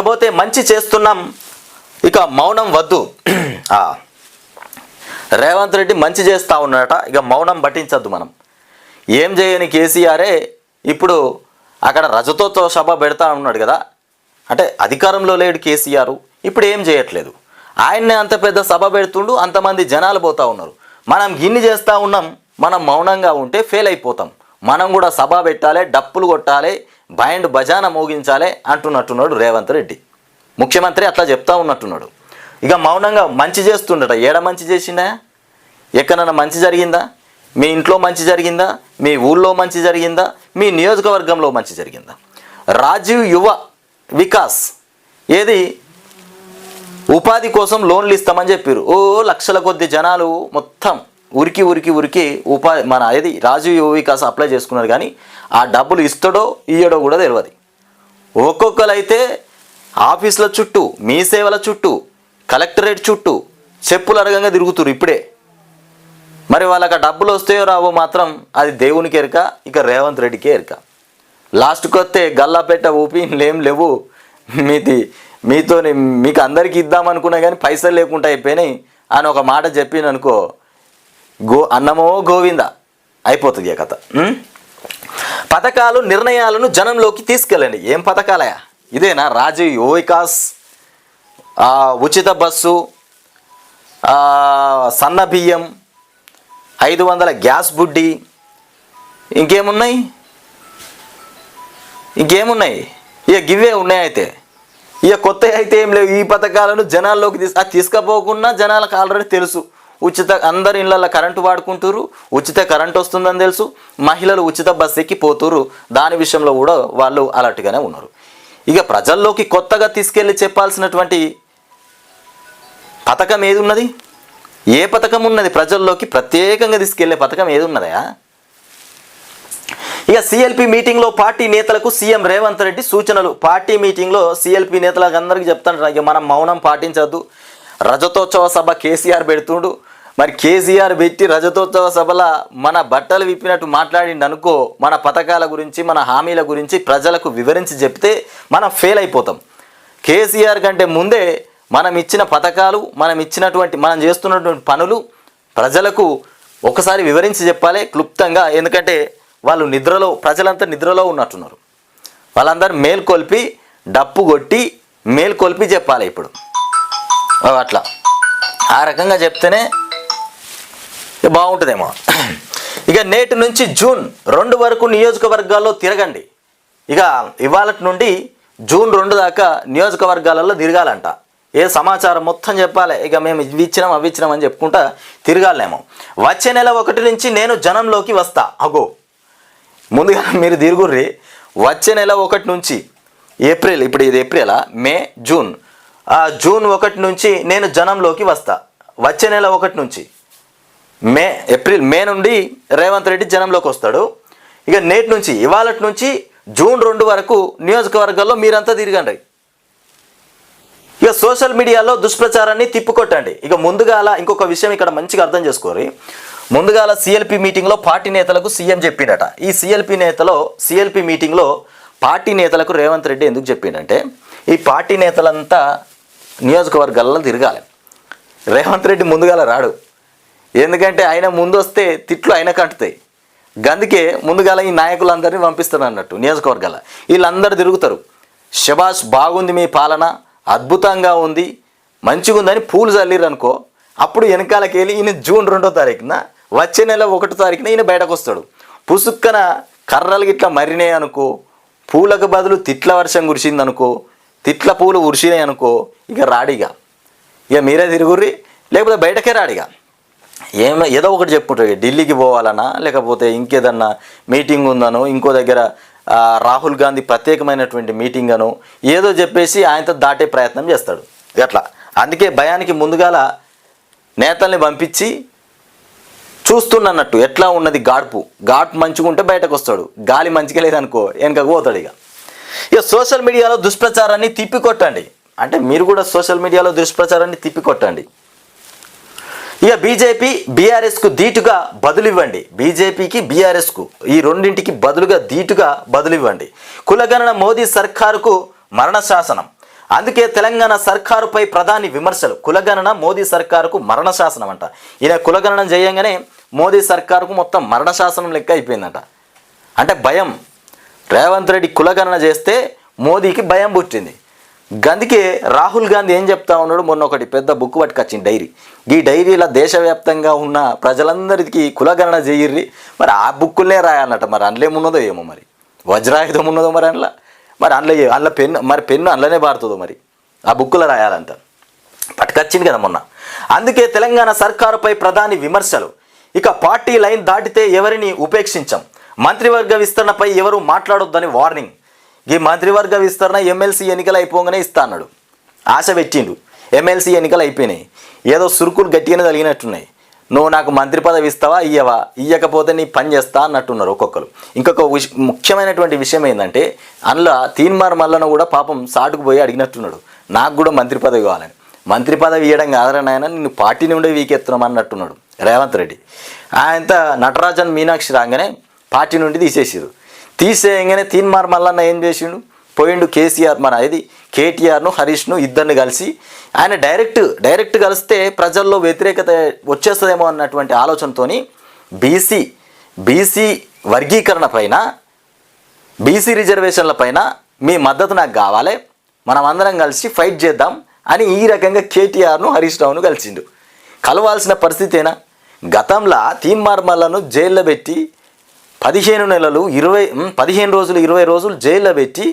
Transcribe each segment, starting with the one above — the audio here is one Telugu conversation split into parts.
ఇకపోతే మంచి చేస్తున్నాం. ఇక మౌనం వద్దు. రేవంత్ రెడ్డి మంచి చేస్తూ ఉన్నాడట. ఇక మౌనం పట్టించద్దు మనం. ఏం చేయని కేసీఆరే ఇప్పుడు అక్కడ రజతోత్సవ సభ పెడతా ఉన్నాడు కదా. అంటే అధికారంలో లేడు కేసీఆర్. ఇప్పుడు ఏం చేయట్లేదు. ఆయన్నే అంత పెద్ద సభ పెడుతుండు అంతమంది జనాలు పోతా ఉన్నారు. మనం గిన్ని చేస్తూ ఉన్నాం మనం మౌనంగా ఉంటే ఫెయిల్ అయిపోతాం. మనం కూడా సభ పెట్టాలి డప్పులు కొట్టాలి బైండ్ భజాన మోగించాలి అంటున్నట్టున్నాడు రేవంత్ రెడ్డి. ముఖ్యమంత్రి అట్లా చెప్తా ఉన్నట్టున్నాడు. ఇక మౌనంగా మంచి చేస్తుండట. ఏడ మంచి చేసిండా? ఎక్కడన్నా మంచి జరిగిందా? మీ ఇంట్లో మంచి జరిగిందా? మీ ఊళ్ళో మంచి జరిగిందా? మీ నియోజకవర్గంలో మంచి జరిగిందా? రాజీవ్ యువ వికాస్ ఏది? ఉపాధి కోసం లోన్లు ఇస్తామని చెప్పారు ఓ లక్షల కొద్ది జనాలు మొత్తం. ఉరికి ఉరికి ఉరికి ఉపాధి మన ఏది రాజీవ్ యువ వికాస్ అప్లై చేసుకున్నారు కానీ ఆ డబ్బులు ఇస్తాడో ఇయ్యడో కూడా తెలియదు ఒక్కొక్కరైతే ఆఫీసుల చుట్టూ మీ సేవల చుట్టూ కలెక్టరేట్ చుట్టూ చెప్పులు అరగంగా తిరుగుతురు ఇప్పుడే. మరి వాళ్ళకి ఆ డబ్బులు వస్తాయో రావో మాత్రం అది దేవునికి ఎరక ఇక రేవంత్ రెడ్డికే ఎరక. లాస్ట్కి వస్తే గల్లాపెట్ట ఊపి ఏం లేవు మీది మీతో మీకు అందరికీ ఇద్దామనుకున్నా కానీ పైసలు లేకుండా అయిపోయినాయి అని ఒక మాట చెప్పిననుకో గో అన్నమో గోవింద. అయిపోతుంది ఆ కథ. పథకాలు నిర్ణయాలను జనంలోకి తీసుకెళ్ళండి. ఏం పథకాలయా ఇదేనా? రాజీవ్ యువ వికాస్ ఉచిత బస్సు సన్న బియ్యం ఐదు వందల గ్యాస్ బుడ్డి. ఇంకేమున్నాయి? ఇంకేమున్నాయి? ఇక గివే ఉన్నాయి అయితే. ఇక కొత్త అయితే ఏం లేవు. ఈ పథకాలను జనాల్లోకి తీసు అది తీసుకపోకుండా జనాలకు ఆల్రెడీ తెలుసు. ఉచిత అందరి ఇళ్ళల్లో కరెంటు వాడుకుంటారు ఉచిత కరెంట్ వస్తుందని తెలుసు మహిళలు ఉచిత బస్ ఎక్కి పోతురు దాని విషయంలో కూడా వాళ్ళు అలర్ట్గానే ఉన్నారు. ఇక ప్రజల్లోకి కొత్తగా తీసుకెళ్ళి చెప్పాల్సినటువంటి పథకం ఏది ఉన్నది? ఏ పథకం ఉన్నది ప్రజల్లోకి ప్రత్యేకంగా తీసుకెళ్ళే పథకం ఏది ఉన్నదా ఇక సిఎల్పి మీటింగ్లో పార్టీ నేతలకు సీఎం రేవంత్ రెడ్డి సూచనలు. పార్టీ మీటింగ్లో సిఎల్పి నేతలకు అందరికీ చెప్తాను ఇక మనం మౌనం పాటించద్దు. రజతోత్సవ సభ కేసీఆర్ పెడుతుండు. మరి కేసీఆర్ పెట్టి రజతోత్సవ సభల మన బట్టలు విప్పినట్టు మాట్లాడిండు అనుకో మన పథకాల గురించి మన హామీల గురించి ప్రజలకు వివరించి చెప్తే మనం ఫెయిల్ అయిపోతాం. కేసీఆర్ కంటే ముందే మనం ఇచ్చిన పథకాలు మనం ఇచ్చినటువంటి మనం చేస్తున్నటువంటి పనులు ప్రజలకు ఒకసారి వివరించి చెప్పాలి క్లుప్తంగా. ఎందుకంటే వాళ్ళు నిద్రలో ప్రజలంతా నిద్రలో ఉన్నట్టున్నారు. వాళ్ళందరూ మేల్కొల్పి డప్పు కొట్టి మేల్కొల్పి చెప్పాలి ఇప్పుడు. అట్లా. ఆ రకంగా చెప్తేనే బాగుంటుందేమో. ఇక నేటి నుంచి జూన్ రెండు వరకు నియోజకవర్గాల్లో తిరగండి. ఇక ఇవాళ నుండి జూన్ రెండు దాకా నియోజకవర్గాలలో తిరగాలంట. ఏ సమాచారం మొత్తం చెప్పాలి. ఇక మేము ఇవి ఇచ్చినాం అవి ఇచ్చినాం అని చెప్పుకుంటా తిరగాలేమో. వచ్చే నెల ఒకటి నుంచి నేను జనంలోకి వస్తా. అగో. ముందుగా మీరు తిరుగుర్రి. వచ్చే నెల ఒకటి నుంచి ఏప్రిల్ ఇప్పుడు ఇది ఏప్రిలా? May June. జూన్ ఒకటి నుంచి నేను జనంలోకి వస్తా. వచ్చే నెల ఒకటి నుంచి. మే ఏప్రిల్ మే నుండి రేవంత్ రెడ్డి జనంలోకి వస్తాడు. ఇక నేటి నుంచి ఇవాళ నుంచి జూన్ రెండు వరకు నియోజకవర్గాల్లో మీరంతా తిరగండి. ఇక సోషల్ మీడియాలో దుష్ప్రచారాన్ని తిప్పికొట్టండి. ఇక ముందుగాల ఇంకొక విషయం ఇక్కడ మంచిగా అర్థం చేసుకోరి. ముందుగాల సిఎల్పి మీటింగ్లో పార్టీ నేతలకు సీఎం చెప్పిండట ఈ సిఎల్పి నేతలో సిఎల్పి మీటింగ్లో పార్టీ నేతలకు రేవంత్ రెడ్డి ఎందుకు చెప్పిండంటే ఈ పార్టీ నేతలంతా నియోజకవర్గాల్లో తిరగాలి. రేవంత్ రెడ్డి ముందుగాల రాడు. ఎందుకంటే ఆయన ముందు వస్తే తిట్లు ఆయన కంటుతాయి. గందుకే ముందుగాల ఈ నాయకులందరినీ పంపిస్తారు అన్నట్టు నియోజకవర్గాల. వీళ్ళందరూ తిరుగుతారు. శబాష్ బాగుంది మీ పాలన అద్భుతంగా ఉంది మంచిగా ఉందని పూలు చల్లిరు అనుకో అప్పుడు వెనకాలకి వెళ్ళి ఈయన జూన్ రెండో తారీఖున వచ్చే నెల ఒకటో తారీఖున ఈయన బయటకు వస్తాడు పుసుక్కన కర్రలు ఇట్లా మరినాయి అనుకో పూలకు బదులు తిట్ల వర్షం కురిసింది అనుకో తిట్ల పూలు ఉరిసినాయి అనుకో ఇక రాడిగా. ఇక మీరే తిరుగుర్రి లేకపోతే బయటకే రాడిగా. ఏమో ఏదో ఒకటి చెప్పుకుంటారు ఢిల్లీకి పోవాలనా? లేకపోతే ఇంకేదన్నా మీటింగ్ ఉందనో ఇంకో దగ్గర రాహుల్ గాంధీ ప్రత్యేకమైనటువంటి మీటింగ్ అను ఏదో చెప్పేసి ఆయనతో దాటే ప్రయత్నం చేస్తాడు. అట్లా. అందుకే భయానికి ముందుగాల నేతల్ని పంపించి చూస్తున్నట్టు ఎట్లా ఉన్నది గాడ్పు. గాడ్పు మంచిగా ఉంటే బయటకు వస్తాడు గాలి మంచిగా లేదనుకో వెనకకు పోతాడు ఇక. ఇక సోషల్ మీడియాలో దుష్ప్రచారాన్ని తిప్పికొట్టండి. అంటే మీరు కూడా సోషల్ మీడియాలో దుష్ప్రచారాన్ని తిప్పికొట్టండి. ఇక బీజేపీ బీఆర్ఎస్కు ధీటుగా బదులివ్వండి. బీజేపీకి బీఆర్ఎస్కు ఈ రెండింటికి బదులుగా ధీటుగా బదులివ్వండి. కులగణన మోదీ సర్కారుకు మరణ శాసనం అందుకే తెలంగాణ సర్కారుపై ప్రధాని విమర్శలు. కులగణన మోదీ సర్కారుకు మరణ శాసనం అంట ఈయన కులగణన చేయంగానే మోదీ సర్కారుకు మొత్తం మరణ శాసనం లెక్క అయిపోయిందంట. అంటే భయం. రేవంత్ రెడ్డి కులగణన చేస్తే మోదీకి భయం పుట్టింది. అందుకే రాహుల్ గాంధీ ఏం చెప్తా ఉన్నాడు? మొన్న ఒకటి పెద్ద బుక్ పట్టుకొచ్చింది డైరీ. ఈ డైరీలో దేశవ్యాప్తంగా ఉన్న ప్రజలందరికీ కులగణన చేయర్రి. మరి ఆ బుక్కులే రాయాలన్నట మరి అందులో ఏమో మరి? వజ్రాయుధం ఉన్నదో మరి అందులో? మరి అందులో అందులో పెన్ను మరి పెన్ను అందులోనే పారుతుందో మరి? ఆ బుక్కులో రాయాలంట. పట్టుకొచ్చింది కదా మొన్న. అందుకే తెలంగాణ సర్కారుపై ప్రధాని విమర్శలు. ఇక పార్టీ లైన్ దాటితే ఎవరిని ఉపేక్షించం? మంత్రివర్గ విస్తరణపై ఎవరు మాట్లాడొద్దని వార్నింగ్. ఈ మంత్రివర్గ విస్తరణ ఎమ్మెల్సీ ఎన్నికలు అయిపోగానే ఇస్తా అన్నాడు ఆశ పెట్టిండు. ఎమ్మెల్సీ ఎన్నికలు అయిపోయినాయి. ఏదో సురుకులు గట్టిగానే తగినట్టున్నాయి నువ్వు నాకు మంత్రి పదవి ఇస్తావా? ఇయ్యవా? ఇయ్యకపోతే నీ పని చేస్తా అన్నట్టున్నారు ఒక్కొక్కరు. ఇంకొక ముఖ్యమైనటువంటి విషయం ఏంటంటే అందులో తీన్మార్ మల్లన కూడా పాపం సాటుకు పోయి అడిగినట్టున్నాడు. నాకు కూడా మంత్రి పదవి కావాలని. మంత్రి పదవి ఇవ్వడం కాదరా నాయన నిన్ను పార్టీ నుండే వీకెత్తున్నాం అన్నట్టున్నాడు రేవంత్ రెడ్డి. ఆయనత నటరాజన్ మీనాక్షి రాగానే పార్టీ నుండి తీసేసారు తీసేయంగానే తీన్మార్ మల్లన్న ఏం చేసిండు? పోయిండు కేసీఆర్ మన ఇది కేటీఆర్ను హరీష్ను ఇద్దరిని కలిసి ఆయన డైరెక్ట్ డైరెక్ట్ కలిస్తే ప్రజల్లో వ్యతిరేకత వచ్చేస్తుందేమో అన్నటువంటి ఆలోచనతోని బీసీ బీసీ వర్గీకరణ పైన బీసీ రిజర్వేషన్ల పైన మీ మద్దతు నాకు కావాలి మనం అందరం కలిసి ఫైట్ చేద్దాం అని ఈ రకంగా కేటీఆర్ను హరీష్ రావును కలిసిండు. కలవాల్సిన పరిస్థితేనా? గతంలో తీన్మార్మలను జైల్లో పెట్టి పదిహేను నెలలు ఇరవై పదిహేను రోజులు ఇరవై రోజులు జైల్లో పెట్టి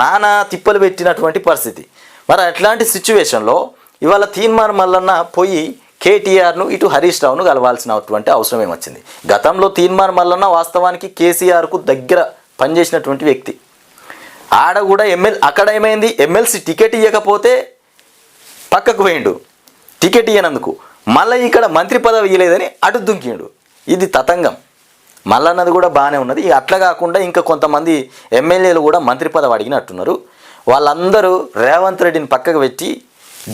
నానా తిప్పలు పెట్టినటువంటి పరిస్థితి. మరి అట్లాంటి సిచ్యువేషన్లో ఇవాళ తీన్మార్ మల్లన్న పోయి కేటీఆర్ను ఇటు హరీష్ రావును కలవాల్సినటువంటి అవసరం ఏమొచ్చింది? గతంలో తీన్మార్ మల్లన్న వాస్తవానికి కేసీఆర్కు దగ్గర పనిచేసినటువంటి వ్యక్తి. ఆడ కూడా ఎమ్మెల్ అక్కడ ఏమైంది? ఎమ్మెల్సీ టికెట్ ఇవ్వకపోతే పక్కకు పోయిండు. టికెట్ ఇవ్వనందుకు మళ్ళీ ఇక్కడ మంత్రి పదవి ఇవ్వలేదని అటు దుంకిండు. ఇది తతంగం. మల్లన్నది కూడా బాగానే ఉన్నది. ఇక అట్లా కాకుండా ఇంకా కొంతమంది ఎమ్మెల్యేలు కూడా మంత్రి పదవి అడిగినట్టున్నారు. వాళ్ళందరూ రేవంత్ రెడ్డిని పక్కకు పెట్టి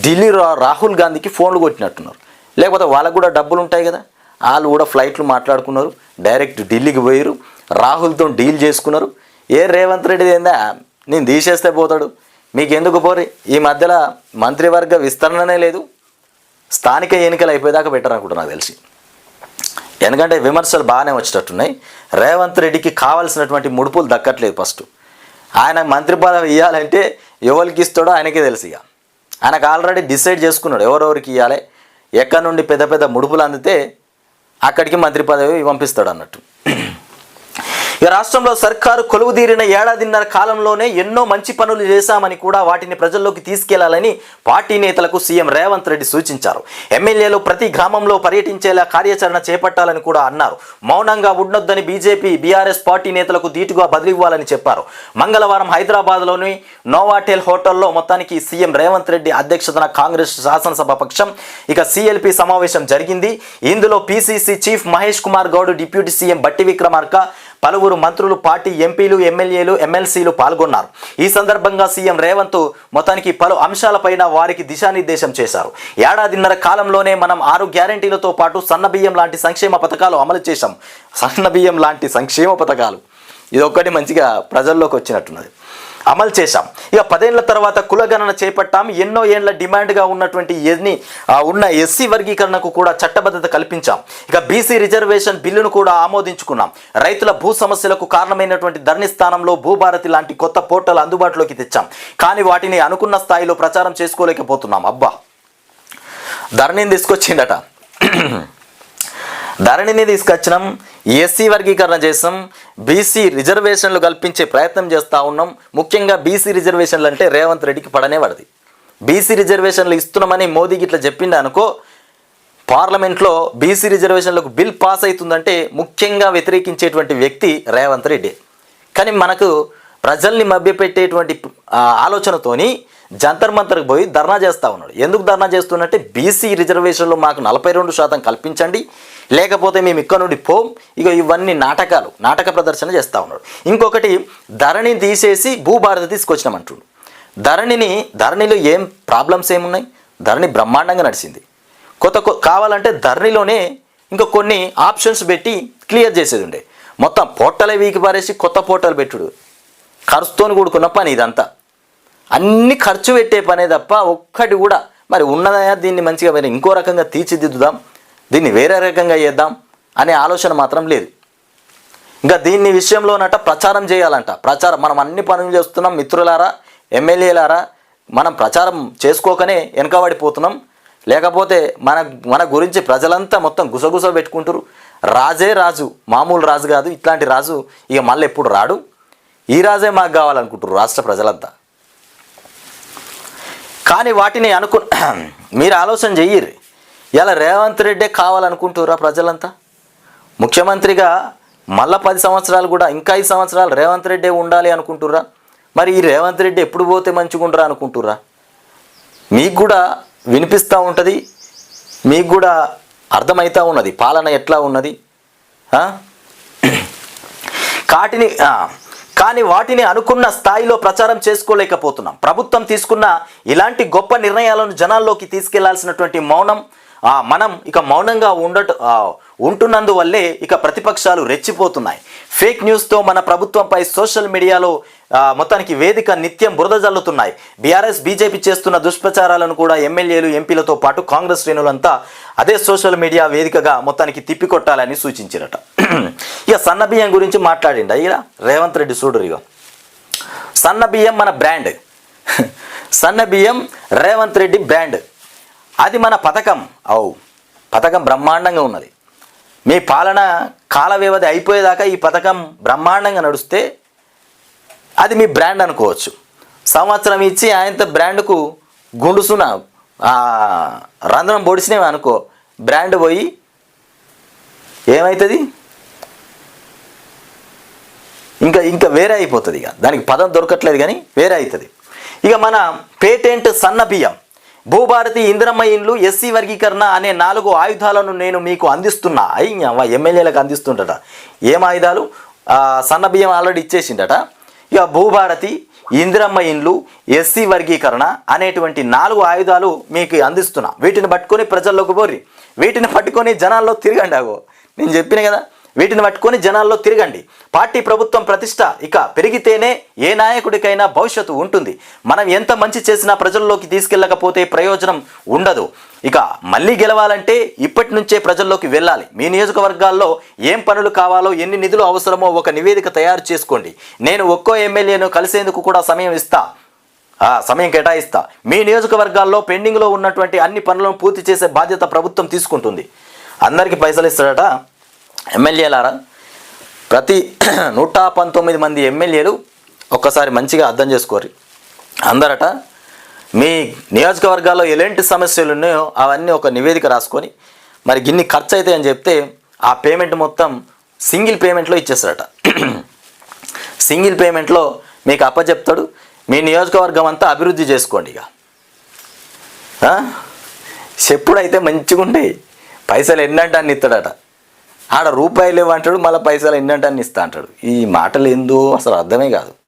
ఢిల్లీ రాహుల్ గాంధీకి ఫోన్లు కొట్టినట్టున్నారు. లేకపోతే వాళ్ళకు కూడా డబ్బులు ఉంటాయి కదా. వాళ్ళు కూడా ఫ్లైట్లు మాట్లాడుకున్నారు. డైరెక్ట్ ఢిల్లీకి పోయారు రాహుల్తో డీల్ చేసుకున్నారు. ఏ రేవంత్ రెడ్డి ఏందా? నేను తీసేస్తే పోతాడు. మీకు ఎందుకు పోరి ఈ మధ్యలో మంత్రివర్గ విస్తరణనే లేదు. స్థానిక ఎన్నికలు అయిపోయేదాకా పెట్టారనుకుంటున్నా నాకు తెలిసి. ఎందుకంటే విమర్శలు బాగానే వచ్చేటట్టున్నాయి. రేవంత్ రెడ్డికి కావాల్సినటువంటి ముడుపులు దక్కట్లేదు ఫస్ట్. ఆయన మంత్రి పదవి ఇవ్వాలంటే ఎవరికి ఇస్తాడో ఆయనకే తెలుసు ఇక. ఆయనకు ఆల్రెడీ డిసైడ్ చేసుకున్నాడు ఎవరెవరికి ఇవ్వాలి ఎక్కడి నుండి పెద్ద పెద్ద ముడుపులు అందితే అక్కడికి మంత్రి పదవి పంపిస్తాడు అన్నట్టు. ఇక రాష్ట్రంలో సర్కారు కొలువుదీరిన ఏడాదిన్నర కాలంలోనే ఎన్నో మంచి పనులు చేశామని కూడా వాటిని ప్రజల్లోకి తీసుకెళ్ళాలని పార్టీ నేతలకు సీఎం రేవంత్ రెడ్డి సూచించారు. ఎమ్మెల్యేలు ప్రతి గ్రామంలో పర్యటించేలా కార్యాచరణ చేపట్టాలని కూడా అన్నారు. మౌనంగా ఉండొద్దని బీజేపీ బీఆర్ఎస్ పార్టీ నేతలకు ధీటుగా బదిలివ్వాలని చెప్పారు. మంగళవారం హైదరాబాద్లోని నోవాటెల్ హోటల్లో మొత్తానికి సీఎం రేవంత్ రెడ్డి అధ్యక్షతన కాంగ్రెస్ శాసనసభ పక్షం ఇక సిఎల్పి సమావేశం జరిగింది. ఇందులో PCC chief Mahesh Kumar Goud deputy CM Bhatti Vikramarka పలువురు మంత్రులు పార్టీ ఎంపీలు ఎమ్మెల్యేలు ఎమ్మెల్సీలు పాల్గొన్నారు. ఈ సందర్భంగా సీఎం రేవంత్ మొత్తానికి పలు అంశాలపైన వారికి దిశానిర్దేశం చేశారు. ఏడాదిన్నర కాలంలోనే మనం ఆరు గ్యారంటీలతో పాటు సన్నబియ్యం లాంటి సంక్షేమ పథకాలు అమలు చేశాం. సన్నబియ్యం లాంటి సంక్షేమ పథకాలు. ఇది ఒక్కటి మంచిగా ప్రజల్లోకి వచ్చినట్టున్నది. అమలు చేశాం. ఇక పదేళ్ళ తర్వాత కులగణన చేపట్టాం. ఎన్నో ఏళ్ళ డిమాండ్గా ఉన్నటువంటి ఎన్ని ఉన్న ఎస్సీ వర్గీకరణకు కూడా చట్టబద్ధత కల్పించాం. ఇక బీసీ రిజర్వేషన్ బిల్లును కూడా ఆమోదించుకున్నాం. రైతుల భూ సమస్యలకు కారణమైనటువంటి ధరణి స్థానంలో భూభారతి లాంటి కొత్త పోర్టల్ అందుబాటులోకి తెచ్చాం. కానీ వాటిని అనుకున్న స్థాయిలో ప్రచారం చేసుకోలేకపోతున్నాం. అబ్బా! ధరణిని తీసుకొచ్చిందట. ధరణిని తీసుకొచ్చినాం ఎస్సీ వర్గీకరణ చేసాం బీసీ రిజర్వేషన్లు కల్పించే ప్రయత్నం చేస్తూ ఉన్నాం. ముఖ్యంగా బీసీ రిజర్వేషన్లు అంటే రేవంత్ రెడ్డికి పడనే పడది బీసీ రిజర్వేషన్లు ఇస్తున్నామని మోదీకి ఇట్లా చెప్పిండు అనుకో పార్లమెంట్లో బీసీ రిజర్వేషన్లకు బిల్ పాస్ అవుతుందంటే ముఖ్యంగా వ్యతిరేకించేటువంటి వ్యక్తి రేవంత్ రెడ్డి. కానీ మనకు ప్రజల్ని మభ్యపెట్టేటువంటి ఆలోచనతోని జంతర్ మంతర్కి పోయి ధర్నా చేస్తూ ఉన్నాడు. ఎందుకు ధర్నా చేస్తున్నట్టే బీసీ రిజర్వేషన్లు మాకు నలభై రెండు శాతం కల్పించండి. లేకపోతే మేము ఇక్కడ నుండి పోం. ఇక ఇవన్నీ నాటకాలు నాటక ప్రదర్శన చేస్తూ ఉన్నాడు. ఇంకొకటి ధరణిని తీసేసి భూభారతి తీసుకొచ్చినామంటుండు. ధరణిని ధరణిలో ఏం ప్రాబ్లమ్స్ ఏమున్నాయి? ధరణి బ్రహ్మాండంగా నడిచింది. కొత్త కావాలంటే ధరణిలోనే ఇంకా కొన్ని ఆప్షన్స్ పెట్టి క్లియర్ చేసేది ఉండే మొత్తం పోర్టలే వీకి పారేసి కొత్త పోర్టల్ పెట్టుడు. ఖర్చుతోని కూడుకున్న పని ఇదంతా. అన్ని ఖర్చు పెట్టే పనే తప్ప ఒక్కటి కూడా. మరి ఉన్నదయా దీన్ని మంచిగా మరి ఇంకో రకంగా తీర్చిదిద్దుదాం? దీన్ని వేరే రకంగా చేద్దాం అనే ఆలోచన మాత్రం లేదు. ఇంకా దీన్ని విషయంలోనట ప్రచారం చేయాలంట. ప్రచారం మనం అన్ని పనులు చేస్తున్నాం మిత్రులారా ఎమ్మెల్యేలారా మనం ప్రచారం చేసుకోకనే వెనకబడిపోతున్నాం. లేకపోతే మన మన గురించి ప్రజలంతా మొత్తం గుసగుస పెట్టుకుంటారు. రాజే రాజు మామూలు రాజు కాదు ఇట్లాంటి రాజు ఇక మళ్ళీ ఎప్పుడు రాడు? ఈ రాజే మాకు కావాలనుకుంటారు రాష్ట్ర ప్రజలంతా. కానీ వాటిని అనుకు మీరు ఆలోచన చెయ్యరు ఇలా రేవంత్ రెడ్డే కావాలనుకుంటురా ప్రజలంతా? ముఖ్యమంత్రిగా మళ్ళా పది సంవత్సరాలు కూడా ఇంకా ఐదు సంవత్సరాలు రేవంత్ రెడ్డే ఉండాలి అనుకుంటుర్రా? మరి ఈ రేవంత్ రెడ్డి ఎప్పుడు పోతే మంచిగుండరా అనుకుంటుర్రా? మీకు కూడా వినిపిస్తూ ఉంటుంది మీకు కూడా అర్థమవుతూ ఉన్నది పాలన ఎట్లా ఉన్నది? కాటిని కానీ వాటిని అనుకున్న స్థాయిలో ప్రచారం చేసుకోలేకపోతున్నాం. ప్రభుత్వం తీసుకున్న ఇలాంటి గొప్ప నిర్ణయాలను జనాల్లోకి తీసుకెళ్ళాల్సినటువంటి మౌనం మనం ఇక మౌనంగా ఉండట ఉంటున్నందువల్లే ఇక ప్రతిపక్షాలు రెచ్చిపోతున్నాయి. ఫేక్ న్యూస్తో మన ప్రభుత్వంపై సోషల్ మీడియాలో మొత్తానికి వేదిక నిత్యం బురద జల్లుతున్నాయి. బీఆర్ఎస్ బీజేపీ చేస్తున్న దుష్ప్రచారాలను కూడా ఎమ్మెల్యేలు ఎంపీలతో పాటు కాంగ్రెస్ శ్రేణులంతా అదే సోషల్ మీడియా వేదికగా మొత్తానికి తిప్పికొట్టాలని సూచించారట. ఇక సన్న బియ్యం గురించి మాట్లాడిండ ఇక రేవంత్ రెడ్డి చూడరు ఇక సన్న బియ్యం మన బ్రాండ్. సన్న బియ్యం రేవంత్ రెడ్డి బ్రాండ్. అది మన పథకం. అవు పథకం బ్రహ్మాండంగా ఉన్నది. మీ పాలన కాల వ్యవధి అయిపోయేదాకా ఈ పథకం బ్రహ్మాండంగా నడుస్తే అది మీ బ్రాండ్ అనుకోవచ్చు. సంవత్సరం ఇచ్చి ఆయనతో బ్రాండ్కు గుండుసున రంధ్రం పొడిచినవి అనుకో బ్రాండ్ పోయి ఏమవుతుంది ఇంకా ఇంకా వేరే అయిపోతుంది ఇక. దానికి పదం దొరకట్లేదు కానీ వేరే అవుతుంది ఇక మన పేటెంట్ సన్న బియ్యం. భూభారతి ఇంద్రమ్మ ఇండ్లు ఎస్సీ వర్గీకరణ అనే నాలుగు ఆయుధాలను నేను మీకు అందిస్తున్నా అయ్యి ఎమ్మెల్యేలకు అందిస్తుంటట ఏం ఆయుధాలు? సన్న బియ్యం ఆల్రెడీ ఇచ్చేసిండట. ఇక భూభారతి ఇందిరమ్మ ఇండ్లు ఎస్సీ వర్గీకరణ అనేటువంటి నాలుగు ఆయుధాలు మీకు అందిస్తున్నా. వీటిని పట్టుకొని ప్రజల్లోకి పోరి వీటిని పట్టుకొని జనాల్లో తిరగండి అగో నేను చెప్పిన కదా వీటిని పట్టుకొని జనాల్లో తిరగండి. పార్టీ ప్రభుత్వం ప్రతిష్ట ఇక పెరిగితేనే ఏ నాయకుడికైనా భవిష్యత్తు ఉంటుంది. మనం ఎంత మంచి చేసినా ప్రజల్లోకి తీసుకెళ్ళకపోతే ప్రయోజనం ఉండదు. ఇక మళ్ళీ గెలవాలంటే ఇప్పటి నుంచే ప్రజల్లోకి వెళ్ళాలి. మీ నియోజకవర్గాల్లో ఏం పనులు కావాలో ఎన్ని నిధులు అవసరమో ఒక నివేదిక తయారు చేసుకోండి. నేను ఒక్కో ఎమ్మెల్యేను కలిసేందుకు కూడా సమయం ఇస్తా. సమయం కేటాయిస్తా. మీ నియోజకవర్గాల్లో పెండింగ్లో ఉన్నటువంటి అన్ని పనులను పూర్తి చేసే బాధ్యత ప్రభుత్వం తీసుకుంటుంది. అందరికీ పైసలు ఇస్తాడట? ఎమ్మెల్యేలారా ప్రతి నూట పంతొమ్మిది మంది ఎమ్మెల్యేలు ఒక్కసారి మంచిగా అర్థం చేసుకోరు అందరట మీ నియోజకవర్గాల్లో ఎలాంటి సమస్యలు ఉన్నాయో అవన్నీ ఒక నివేదిక రాసుకొని మరి గిన్ని ఖర్చు అవుతాయి అని చెప్తే ఆ పేమెంట్ మొత్తం సింగిల్ పేమెంట్లో ఇచ్చేస్తారట. సింగిల్ పేమెంట్లో మీకు అప్పచెప్తాడు మీ నియోజకవర్గం అంతా అభివృద్ధి చేసుకోండి ఇక. ఎప్పుడైతే చెప్పుడైతే మంచిగా ఉంటాయి పైసలు ఎన్నంటే అన్ని ఇస్తాడట. ఆడ రూపాయలు ఇవ్వంటాడు మళ్ళీ పైసలు ఎన్నంటే అన్ని ఇస్తా అంటాడు. ఈ మాటలు ఏందో అసలు అర్థమే కాదు.